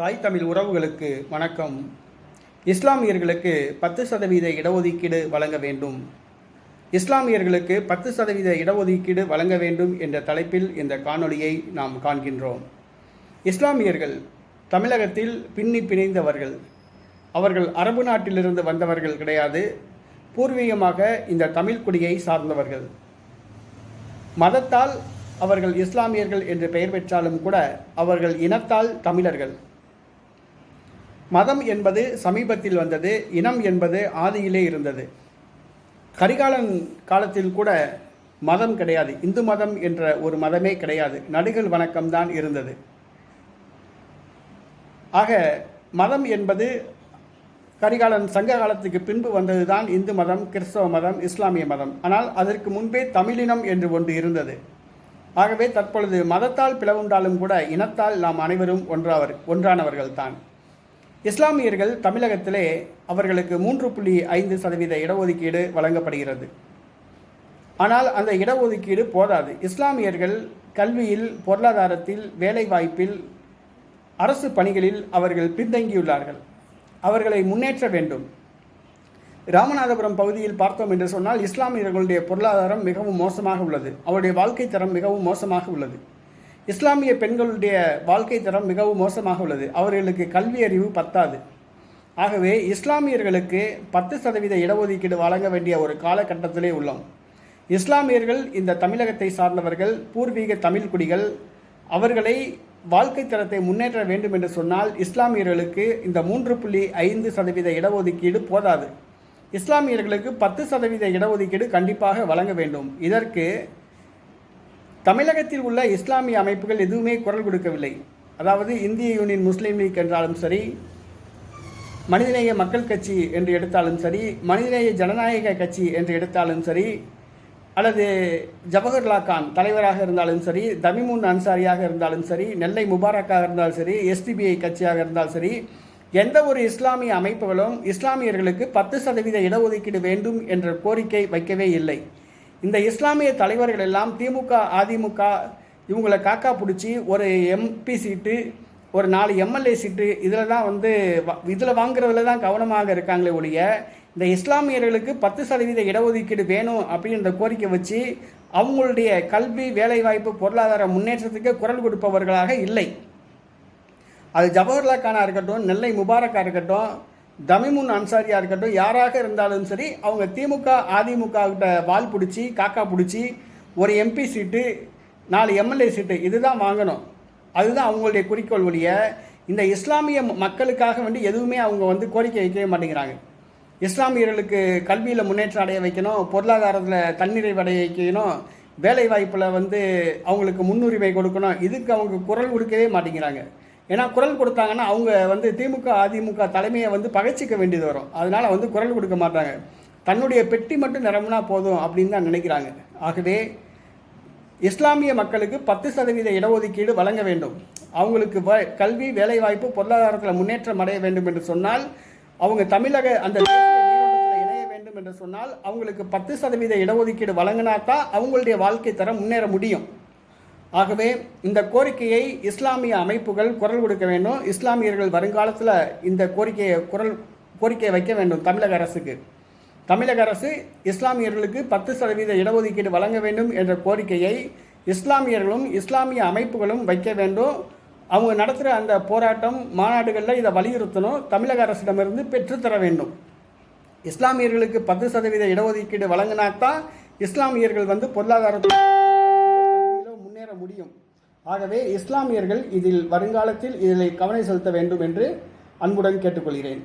தாய் தமிழ் உறவுகளுக்கு வணக்கம். இஸ்லாமியர்களுக்கு பத்து சதவீத இடஒதுக்கீடு வழங்க வேண்டும். இஸ்லாமியர்களுக்கு பத்து சதவீத இடஒதுக்கீடு வழங்க வேண்டும் என்ற தலைப்பில் இந்த காணொளியை நாம் காண்கின்றோம். இஸ்லாமியர்கள் தமிழகத்தில் பின்னி பிணைந்தவர்கள். அவர்கள் அரபு நாட்டிலிருந்து வந்தவர்கள் கிடையாது. பூர்வீகமாக இந்த தமிழ் குடியை சார்ந்தவர்கள். மதத்தால் அவர்கள் இஸ்லாமியர்கள் என்று பெயர் பெற்றாலும் கூட அவர்கள் இனத்தால் தமிழர்கள். மதம் என்பது சமீபத்தில் வந்தது இனம் என்பது ஆதியிலே இருந்தது. கரிகாலன் காலத்தில் கூட மதம் கிடையாது இந்து மதம் என்ற ஒரு மதமே கிடையாது நடுகள் வணக்கம்தான் இருந்தது. ஆக மதம் என்பது கரிகாலன் சங்க காலத்துக்கு பின்பு வந்ததுதான் இந்து மதம் கிறிஸ்தவ மதம் இஸ்லாமிய மதம். ஆனால் அதற்கு முன்பே தமிழினம் என்று ஒன்று இருந்தது. ஆகவே தற்பொழுது மதத்தால் பிளவுண்டாலும் கூட இனத்தால் நாம் அனைவரும் ஒன்றாவர் ஒன்றானவர்கள்தான். இஸ்லாமியர்கள் தமிழகத்திலே அவர்களுக்கு மூன்று புள்ளி ஐந்து சதவீத இடஒதுக்கீடு வழங்கப்படுகிறது. ஆனால் அந்த இடஒதுக்கீடு போதாது. இஸ்லாமியர்கள் கல்வியில் பொருளாதாரத்தில் வேலைவாய்ப்பில் அரசு பணிகளில் அவர்கள் பின்தங்கியுள்ளார்கள். அவர்களை முன்னேற்ற வேண்டும். ராமநாதபுரம் பகுதியில் பார்த்தோம் என்று சொன்னால் இஸ்லாமியர்களுடைய பொருளாதாரம் மிகவும் மோசமாக உள்ளது. அவருடைய வாழ்க்கை தரம் மிகவும் மோசமாக உள்ளது. இஸ்லாமிய பெண்களுடைய வாழ்க்கை தரம் மிகவும் மோசமாக உள்ளது. அவர்களுக்கு கல்வி அறிவு பத்தாது. ஆகவே இஸ்லாமியர்களுக்கு பத்து சதவீத இடஒதுக்கீடு வழங்க வேண்டிய ஒரு காலகட்டத்திலே உள்ளோம். இஸ்லாமியர்கள் இந்த தமிழகத்தை சார்ந்தவர்கள் பூர்வீக தமிழ் குடிகள் அவர்களை வாழ்க்கை தரத்தை முன்னேற்ற வேண்டும் என்று சொன்னால் இஸ்லாமியர்களுக்கு இந்த மூன்று புள்ளி ஐந்து சதவீத இடஒதுக்கீடு போதாது. இஸ்லாமியர்களுக்கு பத்து சதவீத இடஒதுக்கீடு கண்டிப்பாக வழங்க வேண்டும். இதற்கு தமிழகத்தில் உள்ள இஸ்லாமிய அமைப்புகள் எதுவுமே குரல் கொடுக்கவில்லை. அதாவது இந்திய யூனியன் முஸ்லீம் லீக் என்றாலும் சரி மனிதநேய மக்கள் கட்சி என்று எடுத்தாலும் சரி மனிதநேய ஜனநாயக கட்சி என்று எடுத்தாலும் சரி அல்லது ஜவஹர்லா கான் தலைவராக இருந்தாலும் சரி தமிமுன் அன்சாரியாக இருந்தாலும் சரி நெல்லை முபாரக்காக இருந்தாலும் சரி எஸ்டிபிஐ கட்சியாக இருந்தாலும் சரி எந்த ஒரு இஸ்லாமிய அமைப்புகளும் இஸ்லாமியர்களுக்கு பத்து சதவீத இடஒதுக்கீடு வேண்டும் என்ற கோரிக்கை வைக்கவே இல்லை. இந்த இஸ்லாமிய தலைவர்கள் எல்லாம் திமுக அதிமுக இவங்களை காக்கா பிடிச்சி ஒரு எம்பி சீட்டு ஒரு நாலு எம்எல்ஏ சீட்டு இதில் தான் வந்து இதில் வாங்குறதுல தான் கவனமாக இருக்காங்களே ஒழிய இந்த இஸ்லாமியர்களுக்கு பத்து சதவீத இடஒதுக்கீடு வேணும் அப்படின்ற கோரிக்கை வச்சு அவங்களுடைய கல்வி வேலைவாய்ப்பு பொருளாதார முன்னேற்றத்துக்கு குரல் கொடுப்பவர்களாக இல்லை. அது ஜவஹர்லா கானா இருக்கட்டும் நெல்லை முபாரக்காக இருக்கட்டும் தமிமுன் அன்சாரியாக இருக்கட்டும் யாராக இருந்தாலும் சரி அவங்க திமுக அதிமுக கிட்ட வால் பிடிச்சி காக்கா பிடிச்சி ஒரு எம்பி சீட்டு நாலு எம்எல்ஏ சீட்டு இதுதான் வாங்கணும். அதுதான் அவங்களுடைய குறிக்கோள் ஒழிய இந்த இஸ்லாமிய மக்களுக்காக வேண்டி எதுவுமே அவங்க வந்து கோரிக்கை வைக்கவே மாட்டேங்கிறாங்க. இஸ்லாமியர்களுக்கு கல்வியில் முன்னேற்றம் அடைய வைக்கணும் பொருளாதாரத்தில் தன்னிறைவு அடைய வைக்கணும் வேலை வாய்ப்பில் வந்து அவங்களுக்கு முன்னுரிமை கொடுக்கணும் இதுக்கு அவங்க குரல் கொடுக்கவே மாட்டேங்கிறாங்க. ஏன்னா குரல் கொடுத்தாங்கன்னா அவங்க வந்து திமுக அதிமுக தலைமையை வந்து பகைச்சிக்க வேண்டியது வரும். அதனால் வந்து குரல் கொடுக்க மாட்டாங்க. தன்னுடைய பெட்டி மட்டும் நிரம்பினா போதும் அப்படின்னு தான் நினைக்கிறாங்க. ஆகவே இஸ்லாமிய மக்களுக்கு பத்து சதவீத இடஒதுக்கீடு வழங்க வேண்டும். அவங்களுக்கு வ கல்வி வேலைவாய்ப்பு பொருளாதாரத்தில் முன்னேற்றம் அடைய வேண்டும் என்று சொன்னால் அவங்க தமிழக அந்த இணைய வேண்டும் என்று சொன்னால் அவங்களுக்கு பத்து சதவீத இடஒதுக்கீடு வழங்கினா தான் அவங்களுடைய வாழ்க்கை தரம் முன்னேற முடியும். ஆகவே இந்த கோரிக்கையை இஸ்லாமிய அமைப்புகள் குரல் கொடுக்க வேண்டும். இஸ்லாமியர்கள் வருங்காலத்தில் இந்த கோரிக்கையை குரல் கோரிக்கையை வைக்க வேண்டும் தமிழக அரசுக்கு. தமிழக அரசு இஸ்லாமியர்களுக்கு பத்து சதவீத இடஒதுக்கீடு வழங்க வேண்டும் என்ற கோரிக்கையை இஸ்லாமியர்களும் இஸ்லாமிய அமைப்புகளும் வைக்க வேண்டும். அவங்க நடத்துகிற அந்த போராட்டம் மாநாடுகளில் இதை வலியுறுத்தணும். தமிழக அரசிடமிருந்து பெற்றுத்தர வேண்டும். இஸ்லாமியர்களுக்கு பத்து சதவீத இடஒதுக்கீடு வழங்கினாத்தான் இஸ்லாமியர்கள் வந்து பொருளாதாரத்தில் முடியும். ஆகவே இஸ்லாமியர்கள் இதில் வருங்காலத்தில் இதில் கவனம் செலுத்த வேண்டும் என்று அன்புடன் கேட்டுக்கொள்கிறேன்.